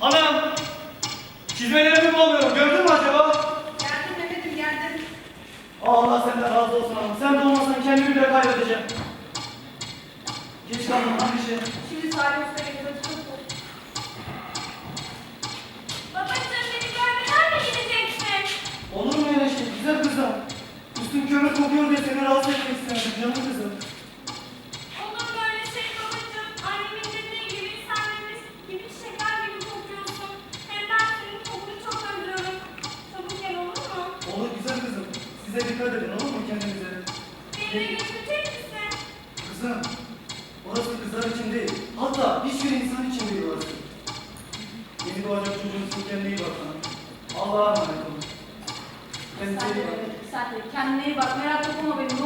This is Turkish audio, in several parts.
Anam! Çizmelerimi bulamıyorum. Gördün mü acaba? Geldim Mehmet'im geldim. Allah senden razı olsun anam. Sen de olmasan kendimi de kaybedeceğim. Geç kaldım lan işe. Şimdi Salim Usta geliyor. Babacığım beni görmeden mi gideceksin? Olur mu öyle şey? Güzel kızım. Üstün körü kokuyor diye seni rahatsız etmek istemedim canım kızım. Size dikkat edin olur mu kendinize? Beni götürecek misin? Kızım, orası kızlar için değil. Hatta hiçbir insan için değil orası. Yeni doğacak çocuğun kendine iyi bak hanım. Allah'a emanet olun. Kendinize iyi bakın. sen de. Kendine iyi bak. Merak etme beni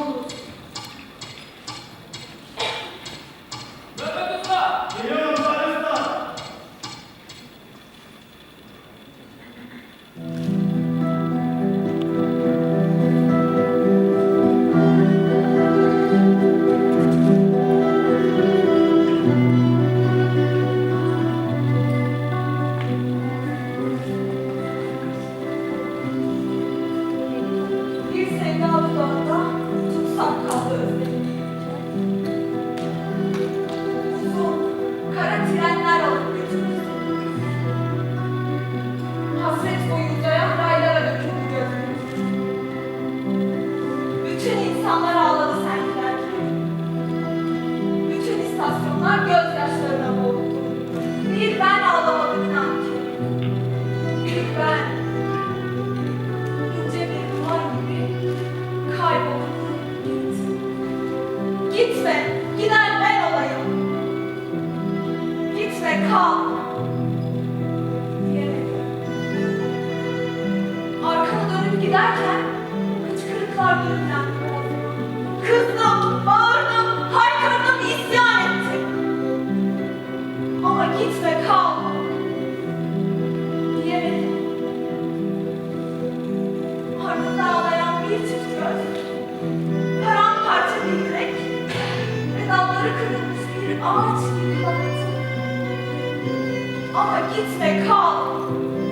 Kal. Diyemedim. Arkamı dönüp giderken hıçkırıklar gönülden Kızdım, bağırdım, haykırdım, isyan ettim. Ama gitme, kal. Diyemedim. Ardında ağlayan bir çift göz, paramparça bir yürek ağaç. Ama gitme kal diyemedim.